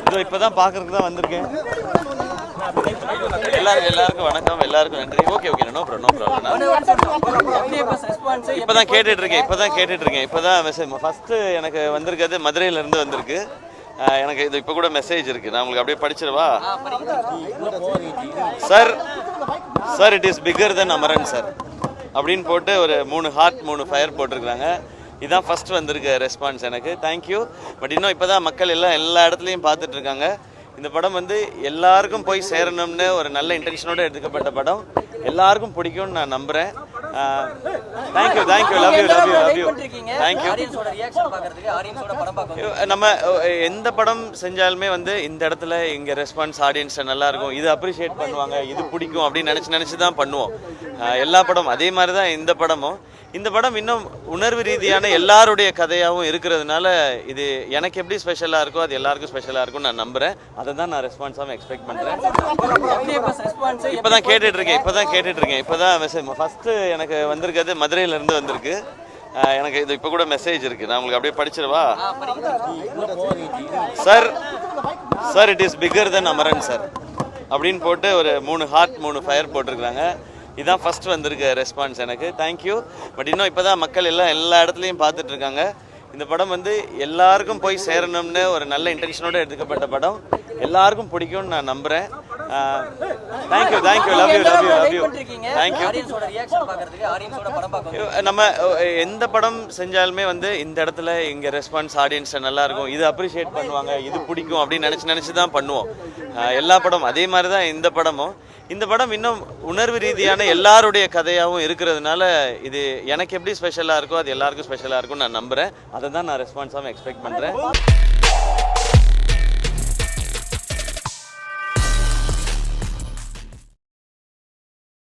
இதோ இப்பதான் பாக்குறதுக்கு தான் வந்திருக்கேன். எல்லாருக்கும் எல்லாருக்கும் வணக்கம் எல்லாருக்கும் நன்றி. Okay okay no problem no problem இப்பதான் கேட்டுட்டு இருக்கேன் இப்போ தான் கேட்டுட்டு இருக்கேன் இப்பதான் மெசேஜ் ஃபஸ்ட்டு எனக்கு வந்திருக்கிறது மதுரையிலேருந்து வந்திருக்கு. எனக்கு இது இப்போ கூட மெசேஜ் இருக்கு. நான் உங்களுக்கு அப்படியே படிச்சிடவா? Sir sir it is bigger than Amaran sir அப்படின்னு போட்டு ஒரு மூணு ஹார்ட் மூணு ஃபயர் போட்டிருக்கிறாங்க. இதான் ஃபர்ஸ்ட் வந்திருக்க ரெஸ்பான்ஸ் எனக்கு. தேங்க்யூ பட் இன்னும் இப்போ தான் மக்கள் எல்லாம் எல்லா இடத்துலையும் பார்த்துட்டு இருக்காங்க. இந்த படம் வந்து எல்லாருக்கும் போய் சேரணும்னு ஒரு நல்ல இன்டென்ஷனோட எடுக்கப்பட்ட படம். எல்லாருக்கும் பிடிக்கும்னு நான் நம்புகிறேன் thank you thank you love you love you love you thank you நம்ம எந்த படம் செஞ்சாலுமே வந்து இந்த இடத்துல இங்க ரெஸ்பான்ஸ் ஆடியன்ஸ் நல்லா இருக்கும். இது அப்ரிஷியேட் பண்ணுவாங்க இது பிடிக்கும் அப்படின்னு நினைச்சு நினைச்சு தான் பண்ணுவோம் எல்லா படமும் அதே மாதிரி தான் இந்த படமும். இந்த படம் இன்னும் உணர்வு ரீதியான எல்லாருடைய கதையாகவும் இருக்கிறதுனால இது எனக்கு எப்படி ஸ்பெஷலாக இருக்கோ அது எல்லாருக்கும் ஸ்பெஷலாக இருக்கும்னு நான் நம்புறேன். அதை தான் நான் ரெஸ்பான்ஸாகவும் எக்ஸ்பெக்ட் பண்ணுறேன் இப்போ தான் கேட்டுட்டு இருக்கேன் இப்பதான் கேட்டுட்ருக்கேன். இப்போ தான் மெசேஜ் ஃபஸ்ட்டு எனக்கு வந்திருக்கிறது மதுரையிலேருந்து வந்திருக்கு. எனக்கு இது இப்போ கூட மெசேஜ் இருக்கு. நான் உங்களுக்கு அப்படியே படிச்சிடவா? Sir sir it is bigger than Amaran sir அப்படின்னு போட்டு ஒரு மூணு ஹார்ட் மூணு ஃபயர் போட்டிருக்கிறாங்க. இதான் ஃபர்ஸ்ட் வந்திருக்க ரெஸ்பான்ஸ் எனக்கு. தேங்க்யூ பட் இன்னும் இப்போ தான் மக்கள் எல்லாம் எல்லா இடத்துலையும் பார்த்துட்டு இருக்காங்க. இந்த படம் வந்து எல்லாருக்கும் போய் சேரணும்னு ஒரு நல்ல இன்டென்ஷனோட எடுக்கப்பட்ட படம். எல்லாருக்கும் பிடிக்கும்னு நான் நம்புகிறேன் thank you thank you love you love you love you thank you நம்ம எந்த படம் செஞ்சாலுமே வந்து இந்த இடத்துல இங்க ரெஸ்பான்ஸ் ஆடியன்ஸ் நல்லா இருக்கும் இது அப்ரிஷியேட் பண்ணுவாங்க இது பிடிக்கும் அப்படின்னு நினைச்சு நினைச்சு தான் பண்ணுவோம் எல்லா படம் அதே மாதிரி தான் இந்த படமும். இந்த படம் இன்னும் உணர்வு ரீதியான எல்லாருடைய கதையாகவும் இருக்கிறதுனால இது எனக்கு எப்படி ஸ்பெஷலாக இருக்கோ அது எல்லாருக்கும் ஸ்பெஷலாக இருக்கும்னு நான் நம்புகிறேன் அதை தான் நான் ரெஸ்பான்ஸாகவும் எக்ஸ்பெக்ட் பண்ணுறேன்